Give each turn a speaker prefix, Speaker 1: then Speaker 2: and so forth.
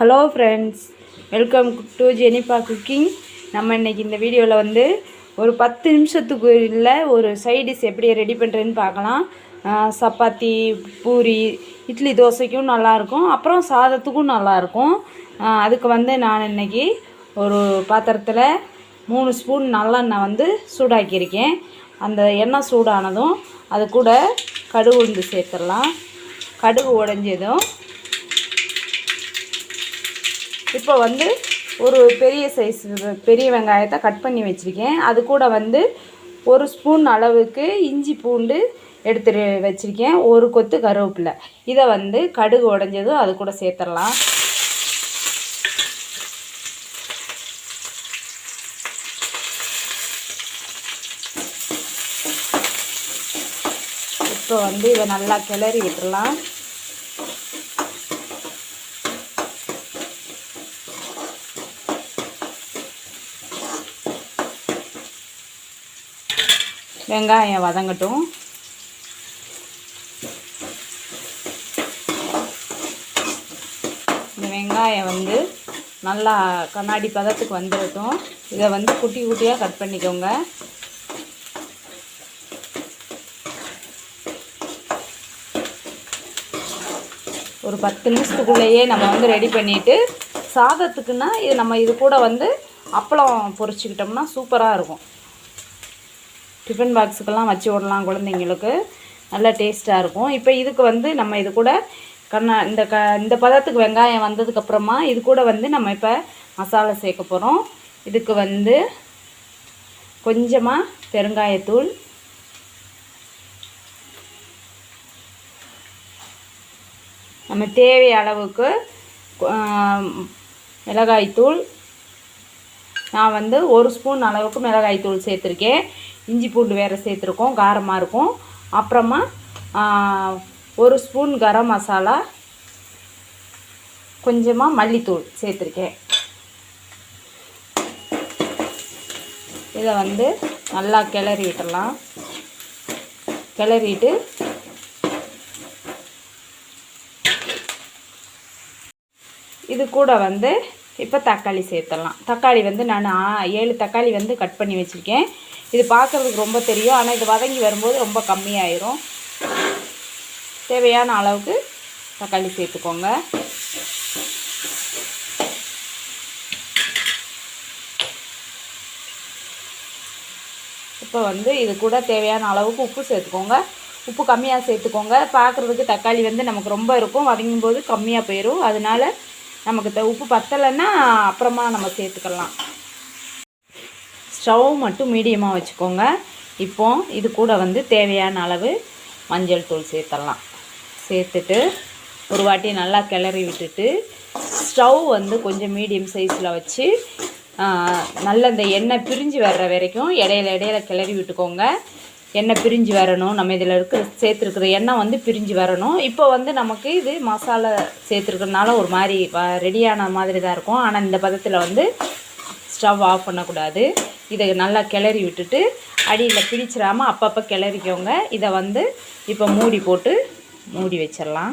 Speaker 1: Hello friends welcome to Jenifa cooking நம்ம இன்றைக்கி இந்த வீடியோவில் வந்து ஒரு பத்து நிமிஷத்துக்கு இல்லை ஒரு சைட் டிஷ் எப்படி ரெடி பண்ணுறேன்னு பார்க்கலாம். சப்பாத்தி பூரி இட்லி தோசைக்கும் நல்லாயிருக்கும். அப்புறம் சாதத்துக்கும் நல்லாயிருக்கும். அதுக்கு வந்து நான் இன்னைக்கு ஒரு பாத்திரத்தில் மூணு ஸ்பூன் நல்லெண்ணெய் வந்து சூடாக்கியிருக்கேன். அந்த எண்ணெய் சூடானதும் அது கூட கடுகு உளுந்து சேர்த்துடலாம். கடுகு உடஞ்சதும் இப்போ வந்து ஒரு பெரிய சைஸ் பெரிய வெங்காயத்தை கட் பண்ணி வச்சுருக்கேன். அது கூட வந்து ஒரு ஸ்பூன் அளவுக்கு இஞ்சி பூண்டு எடுத்து வச்சுருக்கேன். ஒரு கொத்து கருவேப்பிலை. இதை வந்து கடுகு உடஞ்சதும் அது கூட சேர்த்துடலாம். இப்போ வந்து இதை நல்லா கிளறி விட்டுடலாம். வெங்காயம் வதங்கட்டும். இந்த வெங்காயம் வந்து நல்லா கண்ணாடி பதத்துக்கு வந்துடட்டும் இதை வந்து குட்டி குட்டியாக கட் பண்ணிக்கோங்க. ஒரு பத்து நிமிஷத்துக்குள்ளேயே நம்ம வந்து ரெடி பண்ணிவிட்டு சாதத்துக்குன்னா இது நம்ம இது கூட வந்து அப்பளம் பொறிச்சிக்கிட்டோம்னா சூப்பராக இருக்கும். டிஃபன் பாக்ஸுக்கெல்லாம் வச்சு விடலாம் குழந்தைங்களுக்கு. நல்லா டேஸ்ட்டாக இருக்கும். இப்போ இதுக்கு வந்து நம்ம இது கூட கண்ணா இந்த க இந்த பதத்துக்கு வெங்காயம் வந்ததுக்கப்புறமா இது கூட வந்து நம்ம இப்போ மசாலா சேர்க்க போகிறோம் இதுக்கு வந்து கொஞ்சமாக பெருங்காயத்தூள். நம்ம தேவை அளவுக்கு மிளகாய்த்தூள். நான் வந்து ஒரு ஸ்பூன் அளவுக்கு மிளகாய்த்தூள் சேர்த்துருக்கேன். இஞ்சி பூண்டு வேறு சேர்த்துருக்கோம் காரமாக இருக்கும். அப்புறமா ஒரு ஸ்பூன் கரம் மசாலா கொஞ்சமாக மல்லித்தூள் சேர்த்துருக்கேன். இதை வந்து நல்லா கிளறி விட்டுடலாம் கிளறிட்டு இது கூட வந்து இப்போ தக்காளி சேர்த்துடலாம். தக்காளி வந்து நான் ஏழு தக்காளி வந்து கட் பண்ணி வச்சுருக்கேன். இது பார்க்குறதுக்கு ரொம்ப தெரியும். ஆனால் இது வதங்கி வரும்போது ரொம்ப கம்மியாயிரும். தேவையான அளவுக்கு தக்காளி சேர்த்துக்கோங்க. இப்போ வந்து இது கூட தேவையான அளவுக்கு உப்பு சேர்த்துக்கோங்க. உப்பு கம்மியாக சேர்த்துக்கோங்க. பார்க்குறதுக்கு தக்காளி வந்து நமக்கு ரொம்ப இருக்கும். வதங்கும் போது கம்மியாக போயிடும் அதனால நமக்கு த உப்பு பத்தலைன்னா அப்புறமா நம்ம சேர்த்துக்கலாம். ஸ்டவ் மட்டும் மீடியமாக வச்சுக்கோங்க. இப்போ இது கூட வந்து தேவையான அளவு மஞ்சள் தூள் சேர்த்துடலாம். சேர்த்துட்டு ஒரு வாட்டி நல்லா கிளறி விட்டுட்டு ஸ்டவ் வந்து கொஞ்சம் மீடியம் சைஸில் வச்சு நல்ல இந்த எண்ணெய் பிரிஞ்சு வர்ற வரைக்கும் இடையில இடையில கிளறி விட்டுக்கோங்க. எண்ணெய் பிரிஞ்சு வரணும். நம்ம இதில் இருக்கிற சேர்த்துருக்குற எண்ணெய் வந்து பிரிஞ்சு வரணும். இப்போ வந்து நமக்கு இது மசாலா சேர்த்துருக்கறனால ஒரு மாதிரி ரெடியான மாதிரி தான் இருக்கும். ஆனால் இந்த பதத்தில் வந்து ஸ்டவ் ஆஃப் பண்ணக்கூடாது. இதை நல்லா கிளறி விட்டுட்டு அடியில் பிடிச்சிடாமல் அப்பப்போ கிளறிக்கோங்க. இதை வந்து இப்போ மூடி போட்டு மூடி வச்சிடலாம்.